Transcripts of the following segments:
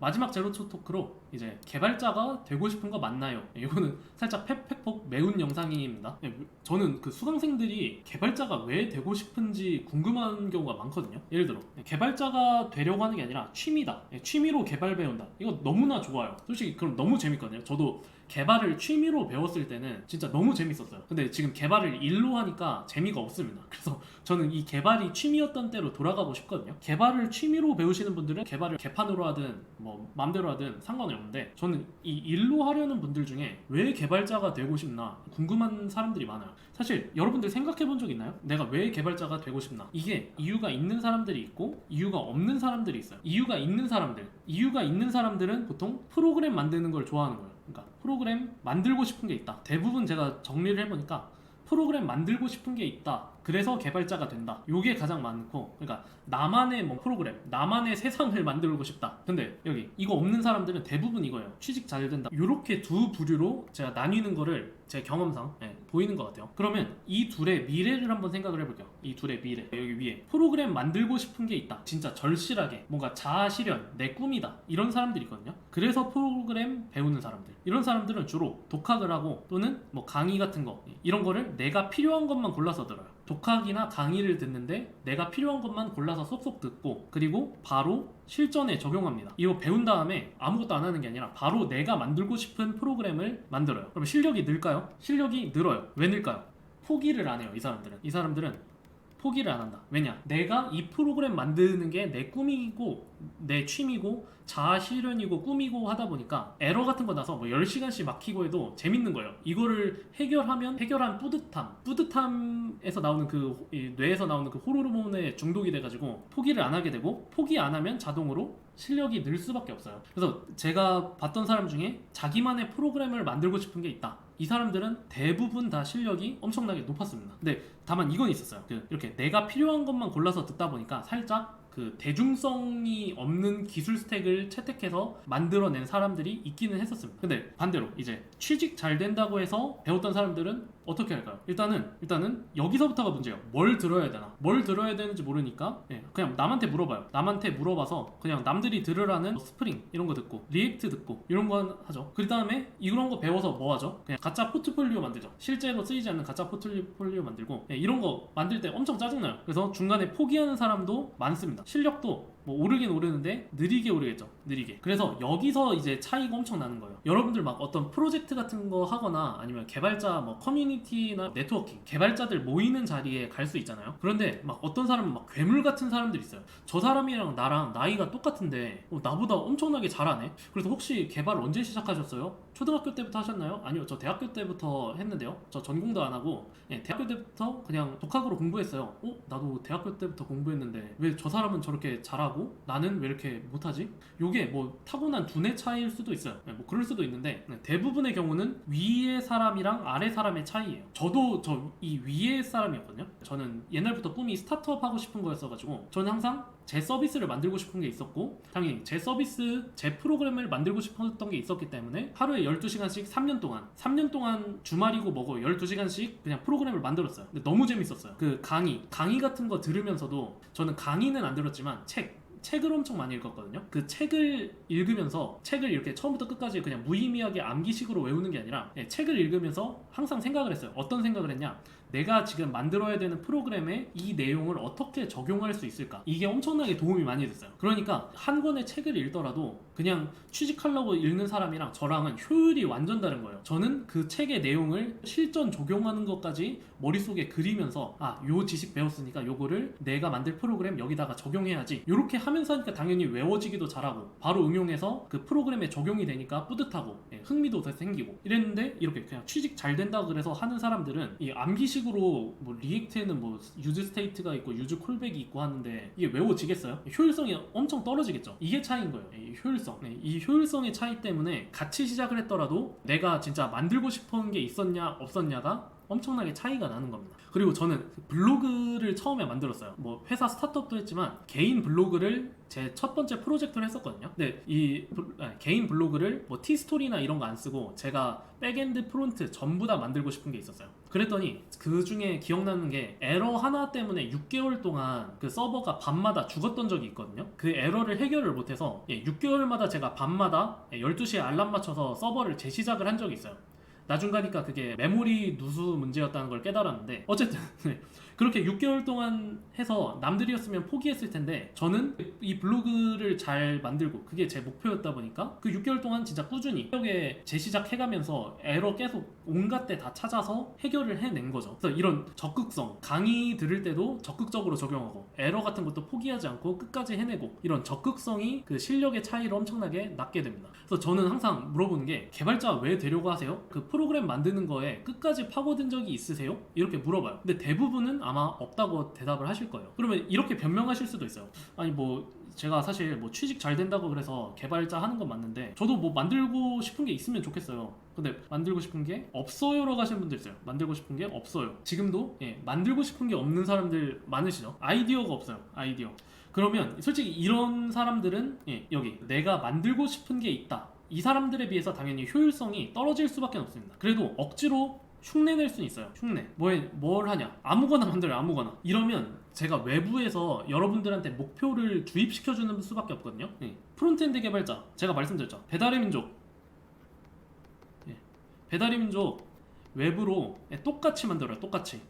마지막 제로투 토크로 이제 개발자가 되고 싶은 거 맞나요? 이거는 살짝 팩팩폭 매운 영상입니다. 네, 저는 그 수강생들이 개발자가 왜 되고 싶은지 궁금한 경우가 많거든요. 예를 들어 네, 개발자가 되려고 하는 게 아니라 취미다. 네, 취미로 개발 배운다. 이거 너무나 좋아요. 솔직히 그럼 너무 재밌거든요. 저도 개발을 취미로 배웠을 때는 진짜 너무 재밌었어요. 근데 지금 개발을 일로 하니까 재미가 없습니다. 그래서 저는 이 개발이 취미였던 때로 돌아가고 싶거든요. 개발을 취미로 배우시는 분들은 개발을 개판으로 하든 뭐 마음대로 하든 상관이 없는데 저는 이 일로 하려는 분들 중에 왜 개발자가 되고 싶나 궁금한 사람들이 많아요. 사실 여러분들 생각해 본 적 있나요? 내가 왜 개발자가 되고 싶나? 이게 이유가 있는 사람들이 있고 이유가 없는 사람들이 있어요. 이유가 있는 사람들, 이유가 있는 사람들은 보통 프로그램 만드는 걸 좋아하는 거예요. 그러니까 프로그램 만들고 싶은 게 있다. 대부분 제가 정리를 해보니까 프로그램 만들고 싶은 게 있다. 그래서 개발자가 된다. 요게 가장 많고, 그러니까 나만의 뭐 프로그램, 나만의 세상을 만들고 싶다. 근데 여기 이거 없는 사람들은 대부분 이거예요. 취직 잘 된다. 요렇게 두 부류로 제가 나뉘는 거를 제 경험상 예, 보이는 것 같아요. 그러면 이 둘의 미래를 한번 생각을 해볼게요. 이 둘의 미래 여기 위에 프로그램 만들고 싶은 게 있다. 진짜 절실하게 뭔가 자아 실현, 내 꿈이다. 이런 사람들이 있거든요. 그래서 프로그램 배우는 사람들. 이런 사람들은 주로 독학을 하고 또는 뭐 강의 같은 거 이런 거를 내가 필요한 것만 골라서 들어요. 독학이나 강의를 듣는데 내가 필요한 것만 골라서 쏙쏙 듣고 그리고 바로 실전에 적용합니다. 이거 배운 다음에 아무것도 안 하는 게 아니라 바로 내가 만들고 싶은 프로그램을 만들어요. 그럼 실력이 늘까요? 실력이 늘어요. 왜 늘까요? 포기를 안 해요. 이 사람들은. 이 사람들은 포기를 안 한다. 왜냐? 내가 이 프로그램 만드는 게 내 꿈이고 내 취미고 자아 실현이고 꿈이고 하다 보니까 에러 같은 거 나서 뭐 10시간씩 막히고 해도 재밌는 거예요. 이거를 해결하면 해결한 뿌듯함, 뿌듯함에서 나오는 그이 뇌에서 나오는 그 호르몬에 중독이 돼 가지고 포기를 안 하게 되고 포기 안 하면 자동으로 실력이 늘 수밖에 없어요. 그래서 제가 봤던 사람 중에 자기만의 프로그램을 만들고 싶은 게 있다. 이 사람들은 대부분 다 실력이 엄청나게 높았습니다. 근데 다만 이건 있었어요. 그 이렇게 내가 필요한 것만 골라서 듣다 보니까 살짝 그 대중성이 없는 기술 스택을 채택해서 만들어낸 사람들이 있기는 했었습니다. 근데 반대로 이제 취직 잘 된다고 해서 배웠던 사람들은 어떻게 할까요? 일단은 일단은 여기서부터가 문제예요. 뭘 들어야 되나? 뭘 들어야 되는지 모르니까 예, 그냥 남한테 물어봐요. 남한테 물어봐서 그냥 남들이 들으라는 스프링 이런 거 듣고 리액트 듣고 이런 거 하죠. 그 다음에 이런 거 배워서 뭐 하죠? 그냥 가짜 포트폴리오 만들죠. 실제로 쓰이지 않는 가짜 포트폴리오 만들고 예, 이런 거 만들 때 엄청 짜증나요. 그래서 중간에 포기하는 사람도 많습니다. 실력도 뭐 오르긴 오르는데 느리게 오르겠죠. 느리게. 그래서 여기서 이제 차이가 엄청 나는 거예요. 여러분들 막 어떤 프로젝트 같은 거 하거나 아니면 개발자 뭐 커뮤니티나 네트워킹 개발자들 모이는 자리에 갈 수 있잖아요. 그런데 막 어떤 사람은 막 괴물 같은 사람들이 있어요. 저 사람이랑 나랑 나이가 똑같은데 어, 나보다 엄청나게 잘하네. 그래서 혹시 개발 언제 시작하셨어요? 초등학교 때부터 하셨나요? 아니요, 저 대학교 때부터 했는데요. 저 전공도 안 하고 예, 대학교 때부터 그냥 독학으로 공부했어요. 어? 나도 대학교 때부터 공부했는데 왜 저 사람은 저렇게 잘하고 나는 왜 이렇게 못하지? 요게 뭐 타고난 두뇌 차이일 수도 있어요. 예, 뭐 그럴 수도 있는데 네, 대부분의 경우는 위의 사람이랑 아래 사람의 차이예요. 저도 저 이 위의 사람이었거든요. 저는 옛날부터 꿈이 스타트업 하고 싶은 거였어가지고 저는 항상 제 서비스를 만들고 싶은 게 있었고 당연히 제 서비스, 제 프로그램을 만들고 싶었던 게 있었기 때문에 하루에 12시간씩 3년 동안 3년 동안 주말이고 뭐고 12시간씩 그냥 프로그램을 만들었어요. 근데 너무 재밌었어요. 그 강의, 강의 같은 거 들으면서도 저는 강의는 안 들었지만 책 책을 엄청 많이 읽었거든요. 그 책을 읽으면서 책을 이렇게 처음부터 끝까지 그냥 무의미하게 암기식으로 외우는 게 아니라 예, 책을 읽으면서 항상 생각을 했어요. 어떤 생각을 했냐? 내가 지금 만들어야 되는 프로그램에 이 내용을 어떻게 적용할 수 있을까? 이게 엄청나게 도움이 많이 됐어요. 그러니까 한 권의 책을 읽더라도 그냥 취직하려고 읽는 사람이랑 저랑은 효율이 완전 다른 거예요. 저는 그 책의 내용을 실전 적용하는 것까지 머릿속에 그리면서 아, 요 지식 배웠으니까 요거를 내가 만들 프로그램 여기다가 적용해야지. 이렇게 하면서 하니까 당연히 외워지기도 잘하고 바로 응용해서 그 프로그램에 적용이 되니까 뿌듯하고 예, 흥미도 더 생기고 이랬는데 이렇게 그냥 취직 잘 된다 그래서 하는 사람들은 이 암기 식으로 뭐 리액트에는 뭐 유즈 스테이트가 있고 유즈 콜백이 있고 하는데 이게 외워지겠어요? 효율성이 엄청 떨어지겠죠. 이게 차이인 거예요. 이 효율성. 네, 이 효율성의 차이 때문에 같이 시작을 했더라도 내가 진짜 만들고 싶은 게 있었냐 없었냐가 엄청나게 차이가 나는 겁니다. 그리고 저는 블로그를 처음에 만들었어요. 뭐 회사 스타트업도 했지만 개인 블로그를 제 첫 번째 프로젝트를 했었거든요. 근데 이 블- 아니, 개인 블로그를 뭐 티스토리나 이런 거 안 쓰고 제가 백엔드 프론트 전부 다 만들고 싶은 게 있었어요. 그랬더니 그 중에 기억나는 게 에러 하나 때문에 6개월 동안 그 서버가 밤마다 죽었던 적이 있거든요. 그 에러를 해결을 못해서 6개월마다 제가 밤마다 12시에 알람 맞춰서 서버를 재시작을 한 적이 있어요. 나중 가니까 그게 메모리 누수 문제였다는 걸 깨달았는데 어쨌든 네. 그렇게 6개월 동안 해서 남들이었으면 포기했을 텐데 저는 이 블로그를 잘 만들고 그게 제 목표였다 보니까 그 6개월 동안 진짜 꾸준히 여기에 재시작해가면서 에러 계속 온갖 때 다 찾아서 해결을 해낸 거죠. 그래서 이런 적극성 강의 들을 때도 적극적으로 적용하고 에러 같은 것도 포기하지 않고 끝까지 해내고 이런 적극성이 그 실력의 차이를 엄청나게 낳게 됩니다. 그래서 저는 항상 물어보는 게 개발자 왜 되려고 하세요? 그 프로그램 만드는 거에 끝까지 파고든 적이 있으세요? 이렇게 물어봐요. 근데 대부분은 아마 없다고 대답을 하실 거예요. 그러면 이렇게 변명하실 수도 있어요. 아니 뭐 제가 사실 뭐 취직 잘 된다고 그래서 개발자 하는 건 맞는데 저도 뭐 만들고 싶은 게 있으면 좋겠어요. 근데 만들고 싶은 게 없어요라고 하시는 분들 있어요. 만들고 싶은 게 없어요. 지금도 예, 만들고 싶은 게 없는 사람들 많으시죠? 아이디어가 없어요. 아이디어. 그러면 솔직히 이런 사람들은 예, 여기 내가 만들고 싶은 게 있다. 이 사람들에 비해서 당연히 효율성이 떨어질 수밖에 없습니다. 그래도 억지로 흉내 낼 수는 있어요. 흉내. 뭐, 뭘 하냐? 아무거나 만들어요. 아무거나. 이러면 제가 외부에서 여러분들한테 목표를 주입시켜주는 수밖에 없거든요. 예. 프론트엔드 개발자. 제가 말씀드렸죠. 배달의 민족. 예. 배달의 민족 외부로 예, 똑같이 만들어요. 똑같이.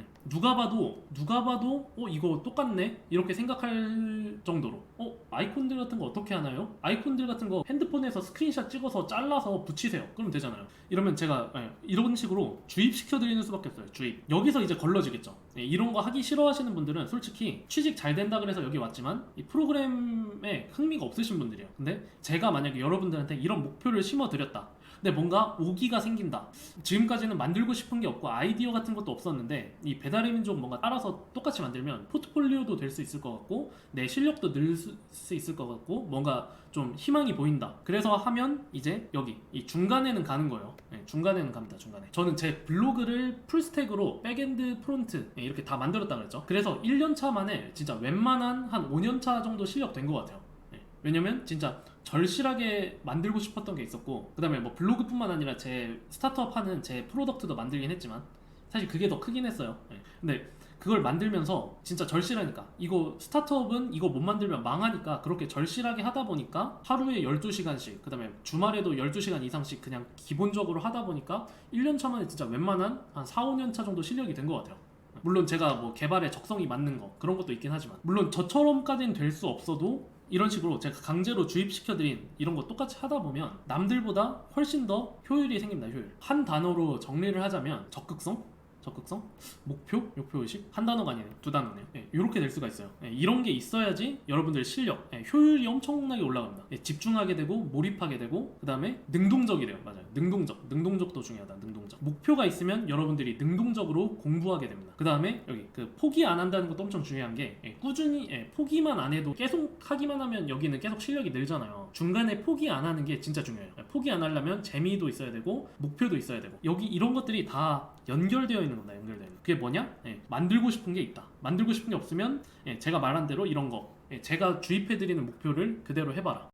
예. 누가 봐도 누가 봐도 어 이거 똑같네 이렇게 생각할 정도로 어 아이콘들 같은 거 어떻게 하나요? 아이콘들 같은 거 핸드폰에서 스크린샷 찍어서 잘라서 붙이세요. 그러면 되잖아요. 이러면 제가 예, 이런 식으로 주입시켜 드리는 수밖에 없어요. 주입. 여기서 이제 걸러지겠죠. 예, 이런 거 하기 싫어하시는 분들은 솔직히 취직 잘 된다 그래서 여기 왔지만 이 프로그램에 흥미가 없으신 분들이에요. 근데 제가 만약에 여러분들한테 이런 목표를 심어 드렸다. 근데 뭔가 오기가 생긴다. 지금까지는 만들고 싶은 게 없고 아이디어 같은 것도 없었는데 이 배달의 민족 뭔가 따라서 똑같이 만들면 포트폴리오도 될 수 있을 것 같고 내 실력도 늘 수 있을 것 같고 뭔가 좀 희망이 보인다. 그래서 하면 이제 여기 이 중간에는 가는 거예요. 네, 중간에는 갑니다. 중간에. 저는 제 블로그를 풀스택으로 백엔드 프론트 네, 이렇게 다 만들었다 그랬죠. 그래서 1년 차 만에 진짜 웬만한 한 5년 차 정도 실력 된 것 같아요. 네, 왜냐면 진짜 절실하게 만들고 싶었던 게 있었고 그 다음에 뭐 블로그뿐만 아니라 제 스타트업 하는 제 프로덕트도 만들긴 했지만 사실 그게 더 크긴 했어요. 예. 근데 그걸 만들면서 진짜 절실하니까 이거 스타트업은 이거 못 만들면 망하니까 그렇게 절실하게 하다 보니까 하루에 12시간씩 그 다음에 주말에도 12시간 이상씩 그냥 기본적으로 하다 보니까 1년 차 만에 진짜 웬만한 한 4, 5년 차 정도 실력이 된 것 같아요. 물론 제가 뭐 개발에 적성이 맞는 거 그런 것도 있긴 하지만 물론 저처럼까지는 될 수 없어도 이런 식으로 제가 강제로 주입시켜드린 이런 거 똑같이 하다 보면 남들보다 훨씬 더 효율이 생깁니다 효율. 한 단어로 정리를 하자면 적극성 적극성? 목표? 목표 의식? 한 단어가 아니네 두 단어네요. 예, 이렇게 될 수가 있어요. 예, 이런 게 있어야지 여러분들 실력 예, 효율이 엄청나게 올라갑니다. 예, 집중하게 되고 몰입하게 되고 그 다음에 능동적이래요. 맞아요. 능동적. 능동적도 중요하다. 능동적. 목표가 있으면 여러분들이 능동적으로 공부하게 됩니다. 그 다음에 여기 그 포기 안 한다는 것도 엄청 중요한 게 예, 꾸준히 예, 포기만 안 해도 계속 하기만 하면 여기는 계속 실력이 늘잖아요. 중간에 포기 안 하는 게 진짜 중요해요. 예, 포기 안 하려면 재미도 있어야 되고 목표도 있어야 되고 여기 이런 것들이 다 연결되어 있는 겁니다 연결되어 있는 그게 뭐냐 예, 만들고 싶은 게 있다 만들고 싶은 게 없으면 예, 제가 말한 대로 이런 거 예, 제가 주입해 드리는 목표를 그대로 해봐라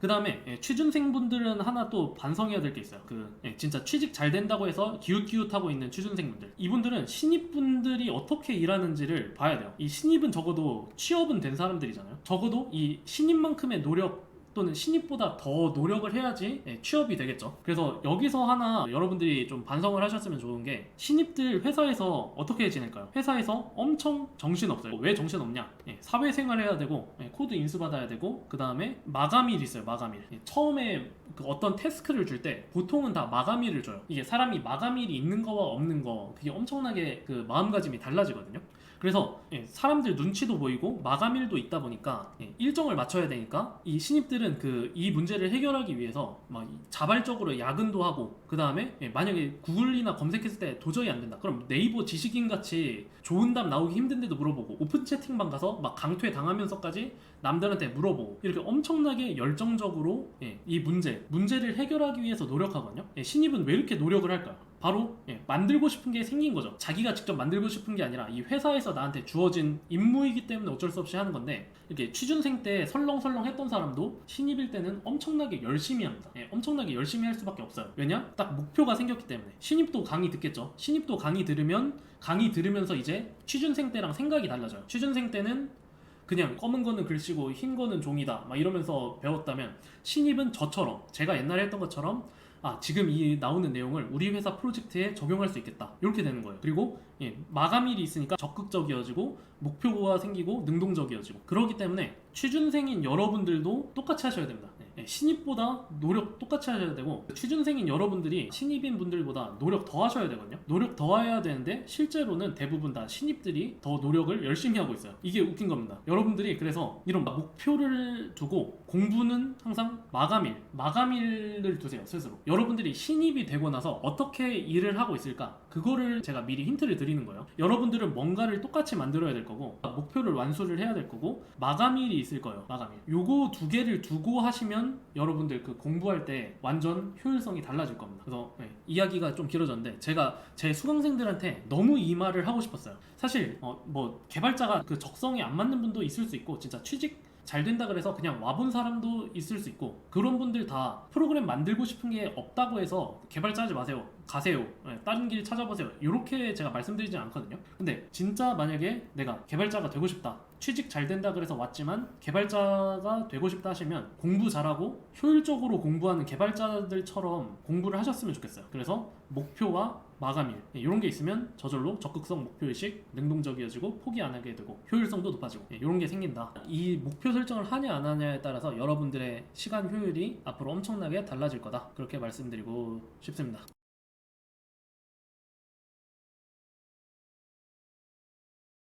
그 다음에 취준생분들은 하나 또 반성해야 될 게 있어요. 그 예, 진짜 취직 잘 된다고 해서 기웃기웃하고 있는 취준생분들. 이분들은 신입분들이 어떻게 일하는지를 봐야 돼요. 이 신입은 적어도 취업은 된 사람들이잖아요. 적어도 이 신입만큼의 노력 또는 신입보다 더 노력을 해야지 예, 취업이 되겠죠. 그래서 여기서 하나 여러분들이 좀 반성을 하셨으면 좋은 게 신입들 회사에서 어떻게 지낼까요? 회사에서 엄청 정신 없어요. 왜 정신 없냐? 예, 사회생활 해야 되고 예, 코드 인수 받아야 되고 그 다음에 마감일 있어요. 마감일. 예, 처음에 그 어떤 태스크를 줄 때 보통은 다 마감일을 줘요. 이게 사람이 마감일이 있는 거와 없는 거 그게 엄청나게 그 마음가짐이 달라지거든요. 그래서 예, 사람들 눈치도 보이고 마감일도 있다 보니까 예, 일정을 맞춰야 되니까 이 신입들은 그 이 문제를 해결하기 위해서 막 이- 자발적으로 야근도 하고 그 다음에 만약에 구글이나 검색했을 때 도저히 안 된다 그럼 네이버 지식인 같이 좋은 답 나오기 힘든데도 물어보고 오픈 채팅방 가서 막 강퇴 당하면서까지 남들한테 물어보고 이렇게 엄청나게 열정적으로 예, 이 문제 문제를 해결하기 위해서 노력하거든요 예, 신입은 왜 이렇게 노력을 할까요? 바로 예, 만들고 싶은 게 생긴 거죠. 자기가 직접 만들고 싶은 게 아니라 이 회사에서 나한테 주어진 임무이기 때문에 어쩔 수 없이 하는 건데 이렇게 취준생 때 설렁설렁 했던 사람도 신입일 때는 엄청나게 열심히 합니다. 예, 엄청나게 열심히 할 수밖에 없어요. 왜냐? 딱 목표가 생겼기 때문에. 신입도 강의 듣겠죠. 신입도 강의 들으면 강의 들으면서 이제 취준생 때랑 생각이 달라져요. 취준생 때는 그냥 검은 거는 글씨고 흰 거는 종이다 막 이러면서 배웠다면 신입은 저처럼 제가 옛날에 했던 것처럼 아 지금 이 나오는 내용을 우리 회사 프로젝트에 적용할 수 있겠다. 이렇게 되는 거예요. 그리고 예, 마감일이 있으니까 적극적이어지고 목표가 생기고 능동적이어지고 그렇기 때문에 취준생인 여러분들도 똑같이 하셔야 됩니다. 예, 신입보다 노력 똑같이 하셔야 되고 취준생인 여러분들이 신입인 분들보다 노력 더 하셔야 되거든요. 노력 더 해야 되는데 실제로는 대부분 다 신입들이 더 노력을 열심히 하고 있어요. 이게 웃긴 겁니다. 여러분들이 그래서 이런 막 목표를 두고 공부는 항상 마감일 마감일을 두세요 스스로. 여러분들이 신입이 되고 나서 어떻게 일을 하고 있을까? 그거를 제가 미리 힌트를 드 리는 거예요. 여러분들은 뭔가를 똑같이 만들어야 될 거고 목표를 완수를 해야 될 거고 마감일이 있을 거예요 마감일. 요거 두 개를 두고 하시면 여러분들 그 공부할 때 완전 효율성이 달라질 겁니다. 그래서 네, 이야기가 좀 길어졌는데 제가 제 수강생들한테 너무 이 말을 하고 싶었어요. 사실 어, 뭐 개발자가 그 적성에 안 맞는 분도 있을 수 있고 진짜 취직 잘 된다 그래서 그냥 와본 사람도 있을 수 있고 그런 분들 다 프로그램 만들고 싶은 게 없다고 해서 개발자 하지 마세요 가세요 예, 다른 길 찾아보세요. 이렇게 제가 말씀드리지 않거든요. 근데 진짜 만약에 내가 개발자가 되고 싶다 취직 잘 된다 그래서 왔지만 개발자가 되고 싶다 하시면 공부 잘하고 효율적으로 공부하는 개발자들처럼 공부를 하셨으면 좋겠어요. 그래서 목표와 마감일 예, 이런 게 있으면 저절로 적극성 목표의식 능동적이어지고 포기 안 하게 되고 효율성도 높아지고 예, 이런 게 생긴다. 이 목표 설정을 하냐 안 하냐에 따라서 여러분들의 시간 효율이 앞으로 엄청나게 달라질 거다. 그렇게 말씀드리고 싶습니다